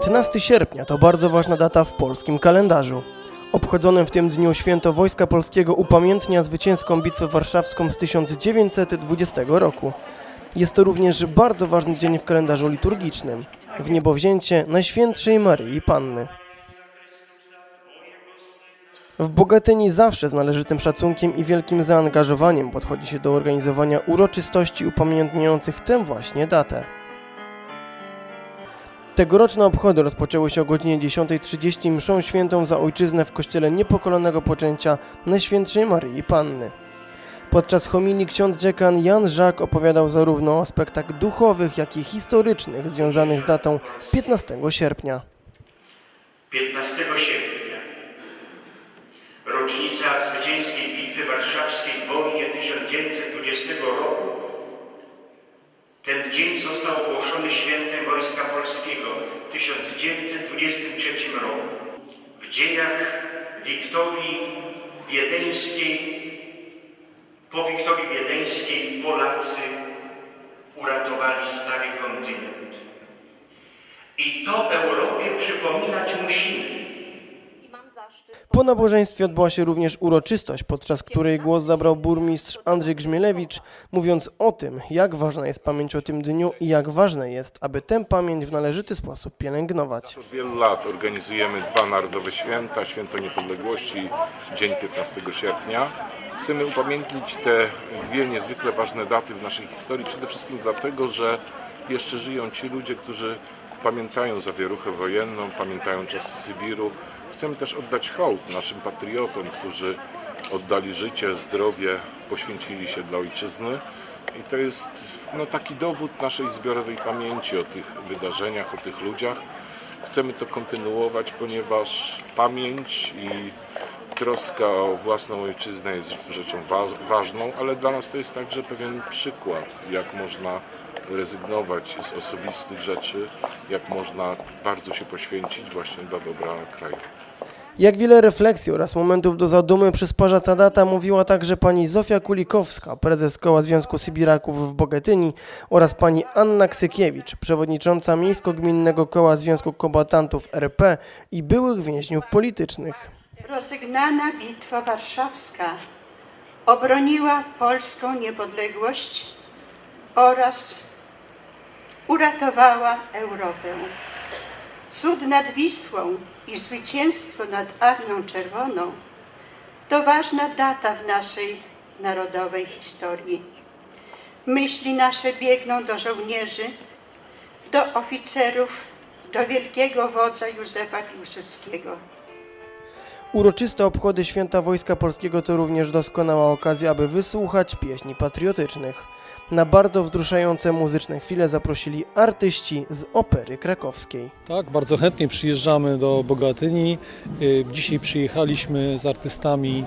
15 sierpnia to bardzo ważna data w polskim kalendarzu. Obchodzone w tym dniu święto Wojska Polskiego upamiętnia zwycięską bitwę warszawską z 1920 roku. Jest to również bardzo ważny dzień w kalendarzu liturgicznym. W niebowzięcie Najświętszej Maryi Panny. W Bogatyni zawsze z należytym szacunkiem i wielkim zaangażowaniem podchodzi się do organizowania uroczystości upamiętniających tę właśnie datę. Tegoroczne obchody rozpoczęły się o godzinie 10.30 mszą świętą za ojczyznę w kościele niepokolonego poczęcia Najświętszej Maryi Panny. Podczas homilii ksiądz dziekan Jan Żak opowiadał zarówno o aspektach duchowych, jak i historycznych związanych z datą 15 sierpnia. 15 sierpnia, rocznica zwycięskiej Bitwy Warszawskiej w wojnie 1920 roku. Ten dzień został ogłoszony świętem Wojska Polskiego w 1923 roku. W dziejach Wiktorii Wiedeńskiej, po Wiktorii Wiedeńskiej Polacy uratowali stary kontynent. I to Europie przypominać musimy. Po nabożeństwie odbyła się również uroczystość, podczas której głos zabrał burmistrz Andrzej Grzmielewicz, mówiąc o tym, jak ważna jest pamięć o tym dniu i jak ważne jest, aby tę pamięć w należyty sposób pielęgnować. Od wielu lat organizujemy dwa narodowe święta, Święto Niepodległości, dzień 15 sierpnia. Chcemy upamiętnić te dwie niezwykle ważne daty w naszej historii, przede wszystkim dlatego, że jeszcze żyją ci ludzie, którzy pamiętają zawieruchę wojenną, pamiętają czasy Sybiru. Chcemy też oddać hołd naszym patriotom, którzy oddali życie, zdrowie, poświęcili się dla ojczyzny. I to jest no, taki dowód naszej zbiorowej pamięci o tych wydarzeniach, o tych ludziach. Chcemy to kontynuować, ponieważ pamięć i troska o własną ojczyznę jest rzeczą wa- ważną, ale dla nas to jest także pewien przykład, jak można rezygnować z osobistych rzeczy, jak można bardzo się poświęcić właśnie dla dobra kraju. Jak wiele refleksji oraz momentów do zadumy przysparza ta data mówiła także pani Zofia Kulikowska, prezes Koła Związku Sybiraków w Bogatyni oraz pani Anna Ksykiewicz, przewodnicząca Miejsko-Gminnego Koła Związku Kombatantów RP i byłych więźniów politycznych. Rozegnana Bitwa Warszawska obroniła polską niepodległość oraz uratowała Europę. Cud nad Wisłą i zwycięstwo nad Armią Czerwoną to ważna data w naszej narodowej historii. Myśli nasze biegną do żołnierzy, do oficerów, do wielkiego wodza Józefa Piłsudskiego. Uroczyste obchody Święta Wojska Polskiego to również doskonała okazja, aby wysłuchać pieśni patriotycznych. Na bardzo wzruszające muzyczne chwile zaprosili artyści z Opery Krakowskiej. Tak, bardzo chętnie przyjeżdżamy do Bogatyni. Y, Dzisiaj przyjechaliśmy z artystami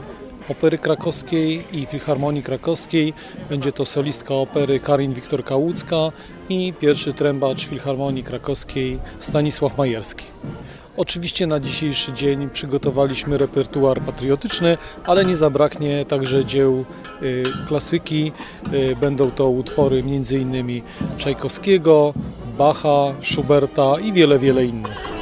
Opery Krakowskiej i Filharmonii Krakowskiej. Będzie to solistka opery Karin Wiktor Kałucka i pierwszy trębacz Filharmonii Krakowskiej Stanisław Majerski. Oczywiście na dzisiejszy dzień przygotowaliśmy repertuar patriotyczny, ale nie zabraknie także dzieł y, klasyki. Y, Będą to utwory m.in. Czajkowskiego, Bacha, Schuberta i wiele, wiele innych.